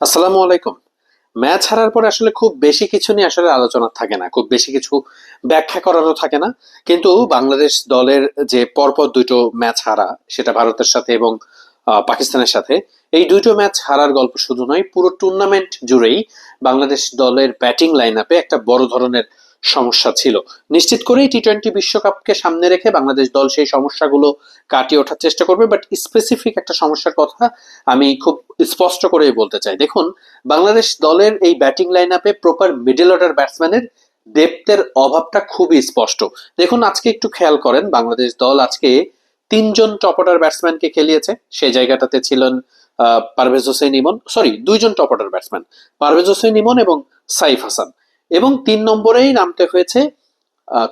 আসসালামু আলাইকুম। ম্যাচ হারার পরে আসলে খুব বেশি কিছু নিয়ে আসলে আলোচনা থাকে না, খুব বেশি কিছু ব্যাখ্যা করারও থাকে না। কিন্তু বাংলাদেশ দলের যে পরপর দুটো ম্যাচ হারা, সেটা ভারতের সাথে এবং পাকিস্তানের সাথে, এই দুটো ম্যাচ হারার গল্প শুধু নয়, পুরো টুর্নামেন্ট জুড়েই বাংলাদেশ দলের ব্যাটিং লাইন আপে একটা বড় ধরনের সমস্যা ছিল। নিশ্চিত করেই টি টোয়েন্টি বিশ্বকাপকে সামনে রেখে বাংলাদেশ দল সেই সমস্যাগুলো কাটিয়ে ওঠার চেষ্টা করবে বাট স্পেসিফিক একটা সমস্যার কথা আমি খুব স্পষ্ট করেই বলতে চাই। দেখুন, বাংলাদেশ দলের এই ব্যাটিং লাইন আপে প্রপার মিডল অর্ডার ব্যাটসম্যানের ডেপথের অভাবটা খুবই স্পষ্ট। দেখুন, আজকে একটু খেয়াল করেন, বাংলাদেশ দল আজকে তিনজন টপ অর্ডার ব্যাটসম্যানকে খেলিয়েছে। সেই জায়গাটাতে ছিলেন পারভেজ হোসেন ইমন সরি দুইজন top order batsman Parvez Hossain Emon এবং সাইফ হাসান। এবং তিন নম্বরেই নামতে হয়েছে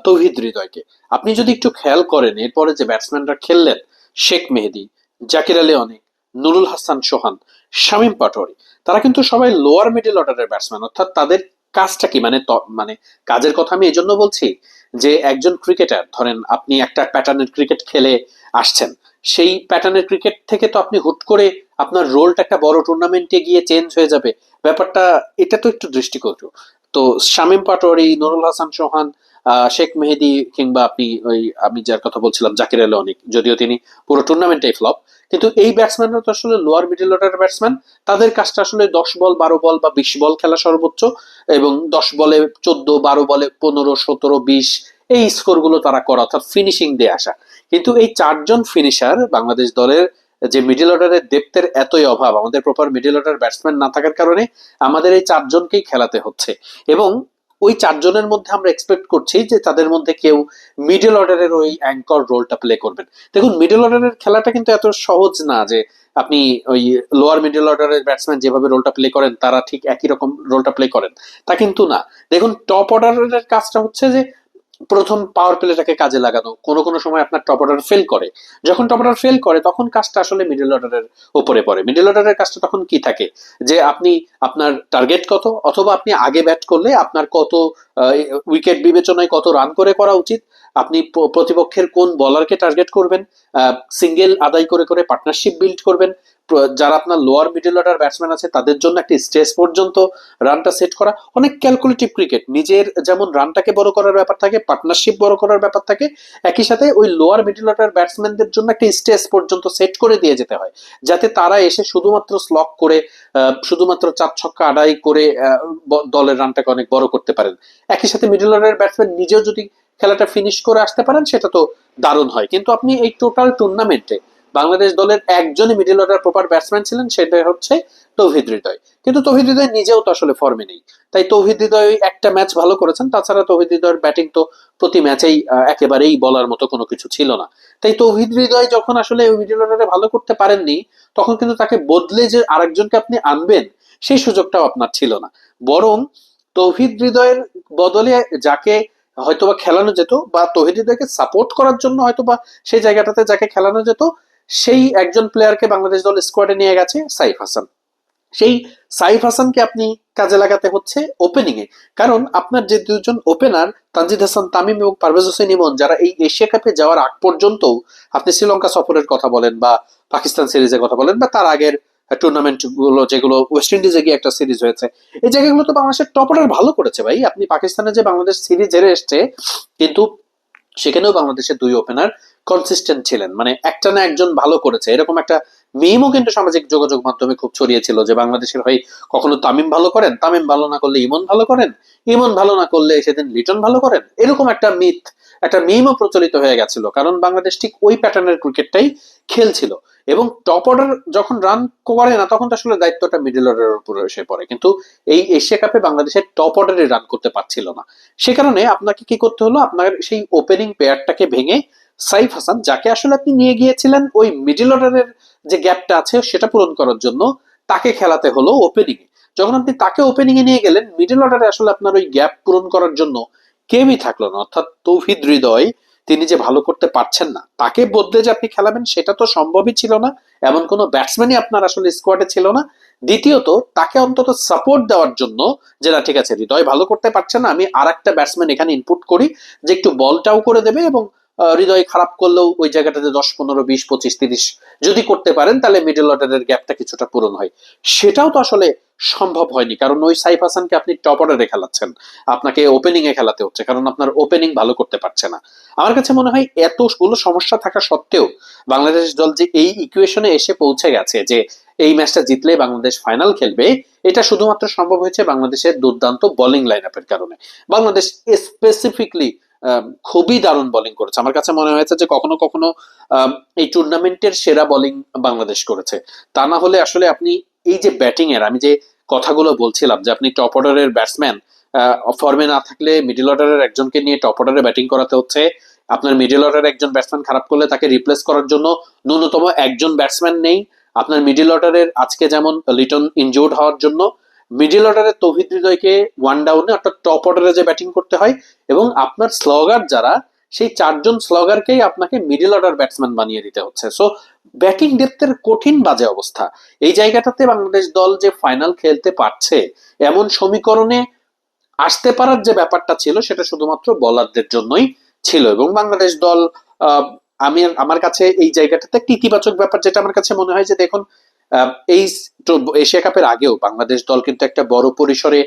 তৌহিদ হৃদয়কে। আপনি যদি একটু খেয়াল করেন, এরপরে যে ব্যাটসম্যানরা খেললেন, শেখ মেহেদি, জাকির আলী অনেক, নুরুল হাসান সোহান শামীম পাটোয়ারি। তারা কিন্তু সবাই লোয়ার মিডল অর্ডারের ব্যাটসম্যান অর্থাৎ তাদের কাজটা কি? মানে মানে কাজের কথা আমি এজন্য বলছি যে একজন ক্রিকেটার ধরেন আপনি একটা প্যাটার্নের ক্রিকেট খেলে আসছেন সেই প্যাটার্নের ক্রিকেট থেকে তো আপনি হুট করে আপনার রোলটা একটা বড় টুর্নামেন্টে গিয়ে চেঞ্জ হয়ে যাবে। ব্যাপারটা এটা তো একটু দৃষ্টিকটু। তো শামীম পাটোয়ারি নুরুল হাসান আহ, শেখ মেহেদি কিংবা আপনি ওই, আমি যার কথা বলছিলাম, জাকির আলী অনেক, যদিও তিনি পুরো টুর্নামেন্টে ফ্লপ কিন্তু এই ব্যাটসম্যানরা তো আসলে লোয়ার মিডল অর্ডার ব্যাটসম্যান তাদের কাজটা আসলে দশ বল, বারো বল বা বিশ বল খেলা সর্বোচ্চ, এবং দশ বলে চোদ্দ, বারো বলে পনেরো, সতেরো, বিশ, এই স্কোরগুলো তারা করা, অর্থাৎ ফিনিশিং দিয়ে আসা। কিন্তু এই চারজন ফিনিশার বাংলাদেশ দলের যে মিডল অর্ডারের ডেপথের এতই অভাব, আমাদের প্রপার মিডল অর্ডার ব্যাটসম্যান না থাকার কারণে আমাদের এই চারজনকেই খেলাতে হচ্ছে। এবং ওই চারজনের মধ্যে আমরা এক্সপেক্ট করছি যে তাদের মধ্যে কেউ মিডল অর্ডারের ওই অ্যাঙ্কর রোলটা প্লে করবেন। দেখুন মিডল অর্ডারের খেলাটা কিন্তু এত সহজ না যে আপনি ওই লোয়ার মিডল অর্ডারের ব্যাটসম্যান যেভাবে রোলটা প্লে করেন, তারা ঠিক একই রকম রোলটা প্লে করেন। তা কিন্তু না। দেখুন টপ অর্ডারের কাজটা হচ্ছে যে প্রথম পাওয়ার প্লেটাকে কাজে লাগানো। কোনো কোনো সময় আপনার টপ অর্ডার ফেল করে। যখন টপ অর্ডার ফেল করে, তখন কাজটা আসলে মিডল অর্ডারের উপরে পড়ে। মিডল অর্ডারের কাজটা তখন কি থাকে? যে আপনি, আপনার টার্গেট কত? অথবা আপনি আগে ব্যাট করলে আপনার কত উইকেট বিবেচনায় কত রান করে করা উচিত? আপনি প্রতিপক্ষের কোন বলারকে টার্গেট করবেন? সিঙ্গেল আদায় করে করে পার্টনারশিপ বিল্ড করবেন? যারা আপনার লোয়ার মিডল অর্ডার ব্যাটসম্যান আছে, তাদের জন্য একটি স্টেজ পর্যন্ত রানটা সেট করা অনেক ক্যালকুলেটিভ ক্রিকেট নিজের যেমন রানটাকে বড় করার ব্যাপার থাকে পার্টনারশিপ বড় করার ব্যাপার থাকে, একই সাথে ওই লোয়ার মিডল অর্ডার ব্যাটসম্যানদের জন্য একটা স্টেজ পর্যন্ত সেট করে দিয়ে যেতে হয়, যাতে তারা এসে শুধুমাত্র স্লক করে শুধুমাত্র চার ছক্কা আদায় করে দলের রানটাকে অনেক বড় করতে পারেন। একই সাথে মিডল অর্ডার ব্যাটসম্যান নিজেও যদি খেলাটা ফিনিশ করে আসতে পারেন, সেটা তো দারুণ হয়। কিন্তু আপনি এই টোটাল টুর্নামেন্টে বাংলাদেশ দলের একজনই মিডল অর্ডার প্রপার ব্যাটসম্যান ছিলেন সেটা হচ্ছে তৌহিদ হৃদয়। কিন্তু তৌহিদ হৃদয় নিজেও তো আসলে ফর্মে নেই। তাই তৌহিদ হৃদয় একটা ম্যাচ ভালো করেছেন, তাছাড়া তৌহিদ হৃদয়ের ব্যাটিং তো প্রতি ম্যাচেই একেবারেই বলার মতো কোনো কিছু ছিল না। তাই তৌহিদ হৃদয় যখন আসলে ওই মিডল অর্ডারে ভালো করতে পারেননি, তখন কিন্তু তাকে বদলে যে আরেকজনকে আপনি আনবেন, সেই সুযোগটাও আপনার ছিল না। বরং তৌহিদ হৃদয়ের বদলে যাকে হয়তোবা খেলানো যেত বা তৌহিদ হৃদয়কে সাপোর্ট করার জন্য হয়তোবা সেই জায়গাটাতে যাকে খেলানো যেত সেই একজন প্লেয়ারকে বাংলাদেশ দল স্কোয়াডে নিয়ে গেছে সাইফ হাসান। সেই সাইফ হাসানকে আপনি কাজে লাগাতে হচ্ছে ওপেনিং এ কারণ আপনার যে দুজন ওপেনার তানজিদ হাসান, তামিম এবং পারভেজ হোসেন ইমন, যারা এই এশিয়া কাপে যাওয়ার আগ পর্যন্ত আপনি শ্রীলঙ্কা সফরের কথা বলেন বা পাকিস্তান সিরিজের কথা বলেন বা তার আগের টুর্নামেন্টগুলো যেগুলো ওয়েস্ট ইন্ডিজে গিয়ে একটা সিরিজ হয়েছে। এই জায়গাগুলো তো বাংলাদেশের টপ অর্ডার ভালো করেছে ভাই। আপনি পাকিস্তানে যে বাংলাদেশ সিরিজ হেরে এসছে, কিন্তু সেখানেও বাংলাদেশের দুই ওপেনার কনসিস্টেন্ট ছিলেন। মানে একটা না একজন ভালো করেছে। এরকম একটা মিমও কিন্তু সামাজিক যোগাযোগ মাধ্যমে খুব ছড়িয়েছিল যে বাংলাদেশের হয়ে কখনো তামিম ভালো করেন? তামিম ভালো না করলে ইমন ভালো করেন? ইমন ভালো না করলে সেদিন লিটন ভালো করেন? এরকম একটা মিথ একটা মিমও প্রচলিত হয়ে গেছিল। কারণ বাংলাদেশ ঠিক ওই প্যাটার্নের ক্রিকেটটাই খেলছিল। এবং টপ অর্ডার যখন রান করে না, তখন তো আসলে দায়িত্বটা মিডল অর্ডারের উপরে এসে পড়ে। কিন্তু এই এশিয়া কাপে বাংলাদেশের টপ অর্ডারে রান করতে পারছিল না। সে কারণে আপনাকে কি করতে হলো? আপনার সেই ওপেনিং পেয়ারটাকে ভেঙে সাইফ হাসান, যাকে আসলে আপনি নিয়ে গিয়েছিলেন ওই মিডল অর্ডারের যে গ্যাপটা আছে সেটা পূরণ করার জন্য, তাকে খেলাতে হলো ওপেনিং এ। যখন আপনি তাকে ওপেনিং এ নিয়ে গেলেন মিডল অর্ডারে আসলে আপনার ওই গ্যাপ পূরণ করার জন্য কেউই থাকল না। অর্থাৎ তৌহিদ হৃদয়, তিনি যে ভালো করতে পারছেন না, তাকে বদলে যে আপনি খেলাবেন, সেটা তো সম্ভবই ছিল না। এমন কোনো ব্যাটসম্যানই আপনার আসলে স্কোয়াডে ছিল না। দ্বিতীয়ত, তাকে অন্তত সাপোর্ট দেওয়ার জন্য যে, না, ঠিক আছে, হৃদয় ভালো করতে পারছে না, আমি আর একটা ব্যাটসম্যান এখানে ইনপুট করি, যে একটু বলটাও করে দেবে এবং হৃদয় খারাপ করলেও ওই জায়গাটাতে দশ, পনেরো, বিশ, পঁচিশ, তিরিশ যদি করতে পারেন, তাহলে মিডল অর্ডারের গ্যাপটা কিছুটা পূরণ হয়। সেটাও তো আসলে সম্ভব হয়নি, কারণ ওই সাইফ হাসানকে আপনি টপ অর্ডারে খেলাচ্ছেন। আপনাকে ওপেনিং এ খেলাতে হচ্ছে, কারণ আপনার ওপেনিং ভালো করতে পারছে না। আমার কাছে মনে হয় এতগুলো সমস্যা থাকা সত্ত্বেও বাংলাদেশ দল যে এই ইকুয়েশনে এসে পৌঁছে গেছে, যে এই ম্যাচটা জিতলে বাংলাদেশ ফাইনাল খেলবে, এটা শুধুমাত্র সম্ভব হয়েছে বাংলাদেশের দুর্দান্ত বোলিং লাইন আপের কারণে। বাংলাদেশ স্পেসিফিকলি খুবই দারুণ বোলিং করেছে। আমার কাছে মনে হয়েছে যে কখনো কখনো এই টুর্নামেন্টের সেরা বোলিং বাংলাদেশ করেছে। তা না হলে আসলে আপনি এই যে ব্যাটিং এর, আমি যে কথাগুলো বলছিলাম যে আপনি টপ অর্ডারের ব্যাটসম্যান ফর্মে না থাকলে মিডল অর্ডারের একজনকে নিয়ে টপ অর্ডারে ব্যাটিং করাতে হচ্ছে। আপনার মিডল অর্ডারের একজন ব্যাটসম্যান খারাপ করলে তাকে রিপ্লেস করার জন্য ন্যূনতম একজন ব্যাটসম্যান নেই। আপনার মিডল অর্ডারের আজকে যেমন লিটন ইনজুর্ড হওয়ার জন্য মিডল অর্ডারের তৌহিদ হৃদয়কে ওয়ান ডাউনে অর্থাৎ টপ অর্ডারে যে ব্যাটিং করতে হয়, এবং আপনার স্লগার যারা, সেই চারজন স্লগারকেই আপনাকে মিডল অর্ডার ব্যাটসম্যান বানিয়ে দিতে হচ্ছে। সো ব্যাটিং ডেপথের কঠিন বাজে অবস্থা। এই জায়গাটাতে বাংলাদেশ দল যে ফাইনাল খেলতে পারছে, এমন সমীকরণে আসতে পারার যে ব্যাপারটা ছিল, সেটা শুধুমাত্র বলারদের জন্যই ছিল। এবং বাংলাদেশ দল আমি, আমার কাছে এই জায়গাটাতে একটা ইতিবাচক ব্যাপার, যেটা আমার কাছে মনে হয় যে, দেখুন এই এশিয়া কাপের আগেও বাংলাদেশ দল কিন্তু একটা বড় পরিসরে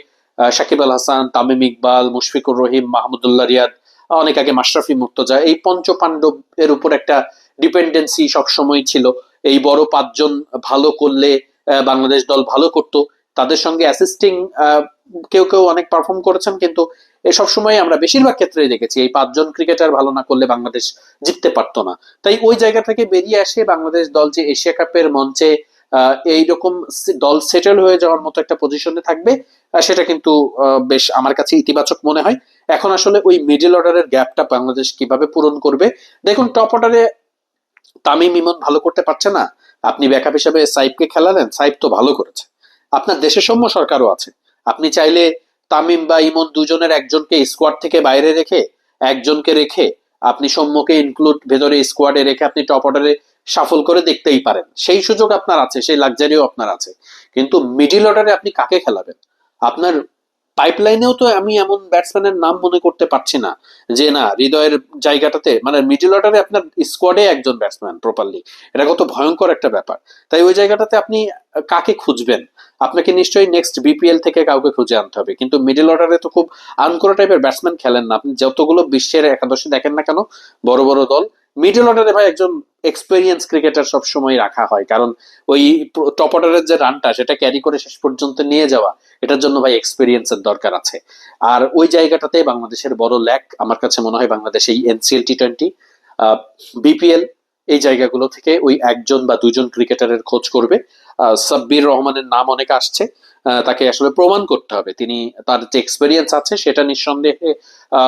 সাকিব আল হাসান, তামিম ইকবাল, মুশফিকুর রহিম, মাহমুদুল্লাহ রিয়াদ, অনেক আগে মাশরাফি মুর্তজা, এই পঞ্চ পাণ্ডব এর উপর একটা ডিপেন্ডেন্সি সবসময় ছিল। এই বড় পাঁচজন ভালো করলে বাংলাদেশ দল ভালো করতো। তাদের সঙ্গে অ্যাসিস্টিং কেউ কেউ অনেক পারফর্ম করেছেন, কিন্তু এ সবসময় আমরা বেশিরভাগ ক্ষেত্রেই দেখেছি, এই পাঁচজন ক্রিকেটার ভালো না করলে বাংলাদেশ জিততে পারতো না। তাই ওই জায়গা থেকে বেরিয়ে আসে বাংলাদেশ দল যে এশিয়া কাপের মঞ্চে এইরকম দল সেটেল হয়ে যাওয়ার মতো একটা পজিশনে থাকবে। সেটা কিন্তু বেশ আমার কাছে ইতিবাচক মনে হয়। এখন আসলে ওই মিডল অর্ডারের গ্যাপটা বাংলাদেশ কীভাবে পূরণ করবে? দেখুন টপ অর্ডারে তামিম ইমন ভালো করতে পারছে না। আপনি ব্যাকআপ হিসেবে সাইবকে খেলালেন সাইব তো ভালো করেছে। আপনার দেশে সৌম্য সরকারও আছে। আপনি চাইলে তামিম বা ইমন দুজনের একজনকে স্কোয়াড থেকে বাইরে রেখে, একজনকে রেখে আপনি সৌম্যকে ইনক্লুড ভেতরে স্কোয়াডে রেখে আপনি টপ অর্ডারে সাফল করে দেখতেই পারেন। সেই সুযোগ আপনার আছে, সেই লাক্সারিও আপনার আছে। কিন্তু মিডিল অর্ডারে আপনি কাকে খেলাবেন? আপনার পাইপলাইনেও তো আমি এমন ব্যাটসম্যানের নাম মনে করতে পারছি না যে না, হৃদয়ের জায়গাটাতে মানে মিডিল অর্ডারে আপনার স্কোয়াডে একজন ব্যাটসম্যান প্রপারলি এটা কত ভয়ঙ্কর একটা ব্যাপার। তাই ওই জায়গাটাতে আপনি কাকে খুঁজবেন? আপনাকে নিশ্চয়ই নেক্সট বিপিএল থেকে কাউকে খুঁজে আনতে হবে। কিন্তু মিডল অর্ডারে তো খুব আনকোরা টাইপের ব্যাটসম্যান খেলেন না। আপনি যতগুলো বিশ্বের একাদশে দেখেন না কেন, বড় বড় দল মিডল অর্ডারে ভাই একজন এক্সপেরিয়েন্স ক্রিকেটার সব সময় রাখা হয়। কারণ ওই টপ অর্ডারের যে রানটা সেটা ক্যারি করে শেষ পর্যন্ত নিয়ে যাওয়া, এটার জন্য ভাই এক্সপেরিয়েন্সের দরকার আছে। আর ওই জায়গাটাতে বাংলাদেশের বড় ল্যাক আমার কাছে মনে হয় বাংলাদেশ এই এনসিএল টি টোয়েন্টি বিপিএল এই জায়গাগুলো থেকে ওই একজন বা দুজন ক্রিকেটারের খোঁজ করবে। সাব্বির রহমানের নাম অনেক আসছে তাকে আসলে প্রমাণ করতে হবে। তিনি তার যে এক্সপেরিয়েন্স আছে, সেটা নিঃসন্দেহে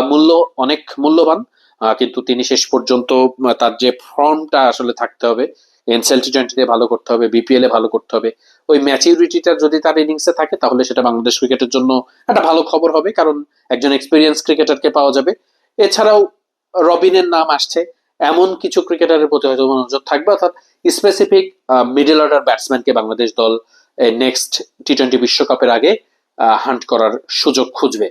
মূল্য, অনেক মূল্যবান। কিন্তু তিনি শেষ পর্যন্ত তার যে ফর্মটা আসলে থাকতে হবে এনসিএল টি টোয়েন্টিতে ভালো করতে হবে বিপিএল এ ভালো করতে হবে, ওই ম্যাচিউরিটিটা যদি তার ইনিংসে থাকে, তাহলে সেটা বাংলাদেশ ক্রিকেটের জন্য একটা ভালো খবর হবে, কারণ একজন এক্সপিরিয়েন্স ক্রিকেটারকে পাওয়া যাবে। এছাড়াও রবিনের নাম আসছে, এমন কিছু ক্রিকেটারের প্রতি হয়তো নজর থাকবে, অর্থাৎ স্পেসিফিক মিডল অর্ডার ব্যাটসম্যানকে বাংলাদেশ দল নেক্সট টি টোয়েন্টি বিশ্বকাপের আগে হান্ট করার সুযোগ খুঁজবে।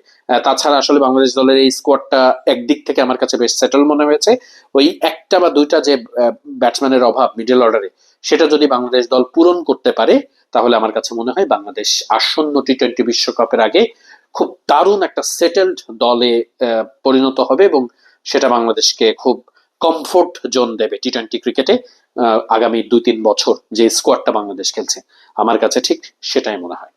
তাছাড়া আসলে বাংলাদেশ দলের এই স্কোয়াডটা একদিক থেকে আমার কাছে বেশ সেটেল মনে হয়েছে। ওই একটা বা দুইটা যে ব্যাটসম্যানের অভাব মিডল অর্ডারে সেটা যদি বাংলাদেশ দল পূরণ করতে পারে, তাহলে আমার কাছে মনে হয় বাংলাদেশ আসন্ন টি টোয়েন্টি বিশ্বকাপের আগে খুব দারুণ একটা সেটেলড দলে পরিণত হবে এবং সেটা বাংলাদেশকে খুব কমফোর্ট জোন দেবে টি টোয়েন্টি ক্রিকেটে আগামী দুই তিন বছর যে স্কোয়াডটা বাংলাদেশ খেলছে। আমার কাছে ঠিক সেটাই মনে হয়।